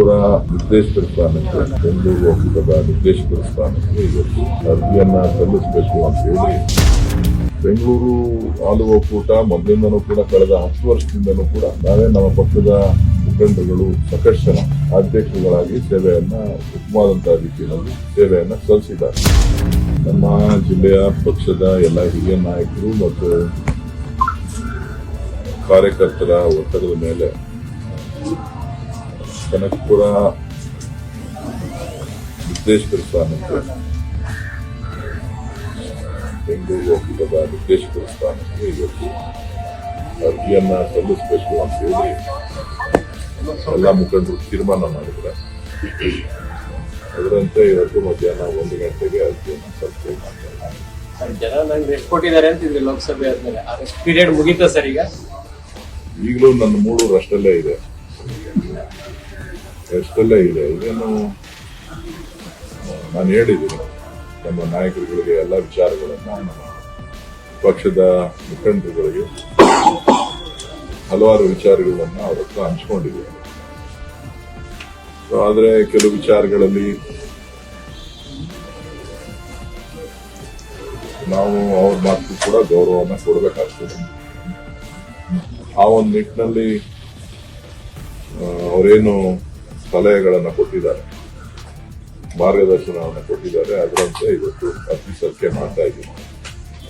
ಕನಕಪುರ ನಿರ್ದೇಶಕರ ಸ್ಥಾನಕ್ಕೆ ಬೆಂಗಳೂರು ಒಕ್ಕೂಟದ ನಿರ್ದೇಶಕರ ಸ್ಥಾನಕ್ಕೆ ಇವತ್ತು ಅರ್ಜಿಯನ್ನ ಸಲ್ಲಿಸಬೇಕು ಅಂತ ಹೇಳಿ. ಬೆಂಗಳೂರು ಹಾಲು ಒಕ್ಕೂಟ ಮೊದಲಿಂದನೂ ಕೂಡ ಕಳೆದ ಹತ್ತು ವರ್ಷದಿಂದನೂ ಕೂಡ ನಾವೇ ನಮ್ಮ ಪಕ್ಷದ ಮುಖಂಡರುಗಳು ಸಾಕಷ್ಟು ಜನ ಅಧ್ಯಕ್ಷರುಗಳಾಗಿ ಸೇವೆಯನ್ನ ಉತ್ತಮವಾದಂತಹ ರೀತಿಯಲ್ಲಿ ಸೇವೆಯನ್ನ ಸಲ್ಲಿಸಿದ್ದಾರೆ. ನಮ್ಮ ಜಿಲ್ಲೆಯ ಪಕ್ಷದ ಎಲ್ಲ ಹಿರಿಯ ನಾಯಕರು ಮತ್ತು ಕಾರ್ಯಕರ್ತರ ಒತ್ತಡದ ಮೇಲೆ ಕನಕಪುರ ನಿರ್ದೇಶಕರ ಸ್ಥಾನಕ್ಕೆ ಬೆಂಗಳೂರು ಒಕ್ಕೂಟದ ನಿರ್ದೇಶಕರ ಸ್ಥಾನಕ್ಕೆ ಇವತ್ತು ಅರ್ಜಿಯನ್ನ ಸಲ್ಲಿಸಬೇಕು ಅಂತ ಹೇಳಿ ಎಲ್ಲ ಮುಖಂಡರು ತೀರ್ಮಾನ ಮಾಡಿದ್ರೆ ಅದರಂತೆ ಇವತ್ತು ಮಧ್ಯಾಹ್ನ ಒಂದು ಗಂಟೆಗೆ ಅರ್ಜಿಯನ್ನ ಸಲ್ಲಿಸಬೇಕು ಜನ ನಂಗೆ ಎಷ್ಟು ಕೊಟ್ಟಿದ್ದಾರೆ ಅಂತಿದ್ರಿ ಲೋಕಸಭೆ ಆದ್ಮೇಲೆ. ಪೀರಿಯಡ್ ಮುಗೀತಾ ಸರ್ ಈಗ? ಈಗಲೂ ನನ್ನ ಮೂಡು ಅಷ್ಟಲ್ಲೇ ಇದೆ. ಅಷ್ಟಲ್ಲೇ ಇದೆ. ಇದೇನು ನಾನು ಹೇಳಿದ್ದೀನಿ. ನಮ್ಮ ನಾಯಕರುಗಳಿಗೆ ಎಲ್ಲ ವಿಚಾರಗಳನ್ನು ನಮ್ಮ ಪಕ್ಷದ ಮುಖಂಡರುಗಳಿಗೆ ಹಲವಾರು ವಿಚಾರಗಳನ್ನು ಅವ್ರ ಹತ್ರ ಸೊ ಆದ್ರೆ ಕೆಲವು ವಿಚಾರಗಳಲ್ಲಿ ನಾವು ಅವ್ರ ಮಾತು ಕೂಡ ಗೌರವನ ಕೊಡಬೇಕಾಗ್ತದೆ. ಆ ಒಂದು ನಿಟ್ಟಿನಲ್ಲಿ ಅವರೇನು ಸಲಹೆಗಳನ್ನ ಕೊಟ್ಟಿದ್ದಾರೆ. ಮಾರ್ಗದರ್ಶನವನ್ನು ಕೊಟ್ಟಿದ್ದಾರೆ. ಅದರಂತೆ ಇವತ್ತು ಅರ್ಜಿ ಸಲ್ಕೆ ಮಾಡ್ತಾ ಇದ್ದೀನಿ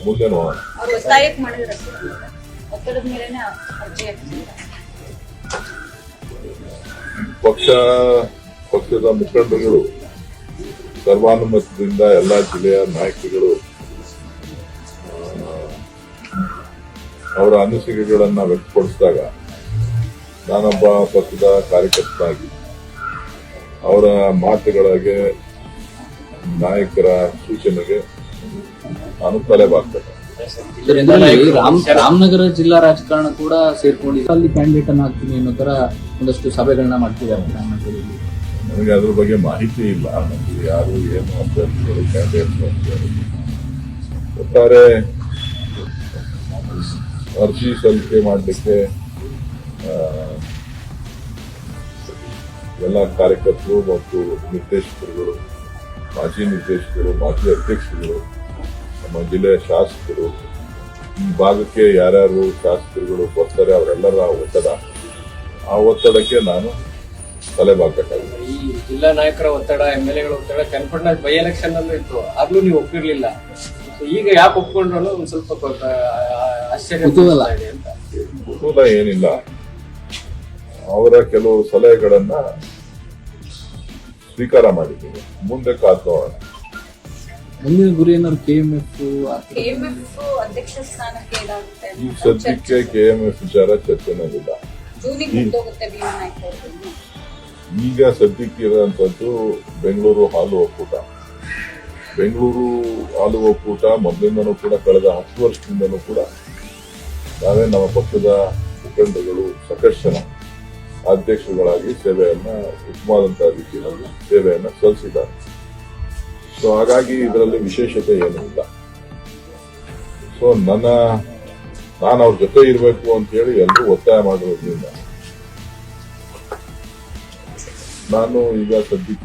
ಮುಂದೆ ನೋಡೋಣ ಪಕ್ಷ ಪಕ್ಷದ ಮುಖಂಡರುಗಳು ಸರ್ವಾನುಮತದಿಂದ ಎಲ್ಲ ಜಿಲ್ಲೆಯ ನಾಯಕರುಗಳು ಅವರ ಅನಿಸಿಕೆಗಳನ್ನ ವ್ಯಕ್ತಪಡಿಸಿದಾಗ ನಾನೊಬ್ಬ ಪಕ್ಷದ ಕಾರ್ಯಕರ್ತನಾಗಿ ಅವರ ಮಾತುಗಳಿಗೆ ನಾಯಕರ ಸೂಚನೆಗೆ ತಲೆಬಾಗ್ತೇನೆ ರಾಮ್ ರಾಮನಗರ ಜಿಲ್ಲಾ ರಾಜಕಾರಣ ಕೂಡ ಸೇರ್ಕೊಂಡಿದೆ. ಅಲ್ಲಿ ಕ್ಯಾಂಡಿಡೇಟ್ ಅನ್ನು ಹಾಕ್ತೀನಿ ಅನ್ನೋ ತರ ಒಂದಷ್ಟು ಸಭೆಗಳನ್ನ ಮಾಡ್ತಿದ್ದಾರೆ ರಾಮನಗರದಲ್ಲಿ ನನಗೆ ಅದ್ರ ಬಗ್ಗೆ ಮಾಹಿತಿ ಇಲ್ಲ. ಯಾರು ಏನು ಅಭ್ಯರ್ಥಿಗಳು ಕ್ಯಾಂಡಿಡೇಟ್. ಒಟ್ಟಾರೆ ಅರ್ಜಿ ಸಲ್ಲಿಕೆ ಮಾಡಲಿಕ್ಕೆ ಎಲ್ಲ ಕಾರ್ಯಕರ್ತರು ಮತ್ತು ನಿರ್ದೇಶಕರುಗಳು ಮಾಜಿ ನಿರ್ದೇಶಕರು ಮಾಜಿ ಅಧ್ಯಕ್ಷರುಗಳು ನಮ್ಮ ಜಿಲ್ಲೆಯ ಶಾಸಕರು ಈ ಭಾಗಕ್ಕೆ ಯಾರ್ಯಾರು ಶಾಸಕರುಗಳು ಬರ್ತಾರೆ ಅವರೆಲ್ಲರ ಒತ್ತಡ. ಆ ಒತ್ತಡಕ್ಕೆ ನಾನು ತಲೆಬಾಗಬೇಕಾಗಿದೆ ಈ ಜಿಲ್ಲಾ ನಾಯಕರ ಒತ್ತಡ ಎಂ ಎಲ್ ಎಗಳ ಒತ್ತಡ ಕನ್ಫರ್ಡ್ ಬೈ ಎಲೆಕ್ಷನ್ ಅಲ್ಲೂ ಇತ್ತು. ಆಗ್ಲೂ ನೀವು ಒಪ್ಪಿರ್ಲಿಲ್ಲ. ಈಗ ಯಾಕೆ ಒಪ್ಕೊಂಡ್ರು ಒಂದ್ ಸ್ವಲ್ಪ ಆಶ್ಚರ್ಯ ಕುತೂಹಲ ಏನಿಲ್ಲ. ಅವರ ಕೆಲವು ಸಲಹೆಗಳನ್ನ ಸ್ವೀಕಾರ ಮಾಡಿದ್ದೀನಿ. ಮುಂದೆ ಕಾತೋಣ ಮುಂದಿನ ಗುರಿ ಏನಾದ್ರು ಕೆ ಎಂ ಎಫ್ ಕೆಎಂಎಫ್ ಅಧ್ಯಕ್ಷ ಸ್ಥಾನಕ್ಕೆ ಇದಾಗುತ್ತೆ ಈ ಸದ್ಯಕ್ಕೆ ಕೆ ಎಂ ಎಫ್ ವಿಚಾರ ಜೂನಿಗೆ ಭೀಮಾ ನಾಯ್ಕ ಅವ್ರದ್ದು ಈಗ ಸದ್ಯಕ್ಕೆ ಇರುವಂತದ್ದು ಬೆಂಗಳೂರು ಹಾಲು ಒಕ್ಕೂಟ. ಬೆಂಗಳೂರು ಹಾಲು ಒಕ್ಕೂಟ ಮೊದಲಿಂದನೂ ಕೂಡ ಕಳೆದ ಹತ್ತು ವರ್ಷದಿಂದನೂ ಕೂಡ ನಾವೇ ನಮ್ಮ ಪಕ್ಷದ ಮುಖಂಡಗಳು ಸಾಕಷ್ಟು ಜನ ಅಧ್ಯಕ್ಷರುಗಳಾಗಿ ಸೇವೆಯನ್ನ ಉತ್ತಮವಾದಂತಹ ರೀತಿಯಲ್ಲಿ ಸೇವೆಯನ್ನ ಸಲ್ಲಿಸಿದ್ದಾರೆ. ಸೊ ಹಾಗಾಗಿ ಇದರಲ್ಲಿ ವಿಶೇಷತೆ ಏನೂ ಇಲ್ಲ. ಸೊ ನನ್ನ, ನಾನು ಅವ್ರ ಜೊತೆ ಇರಬೇಕು ಅಂತ ಹೇಳಿ ಎಲ್ಲರೂ ಒತ್ತಾಯ ಮಾಡಿರೋದ್ರಿಂದ ನಾನು ಈಗ ಸದ್ಯಕ್ಕೆ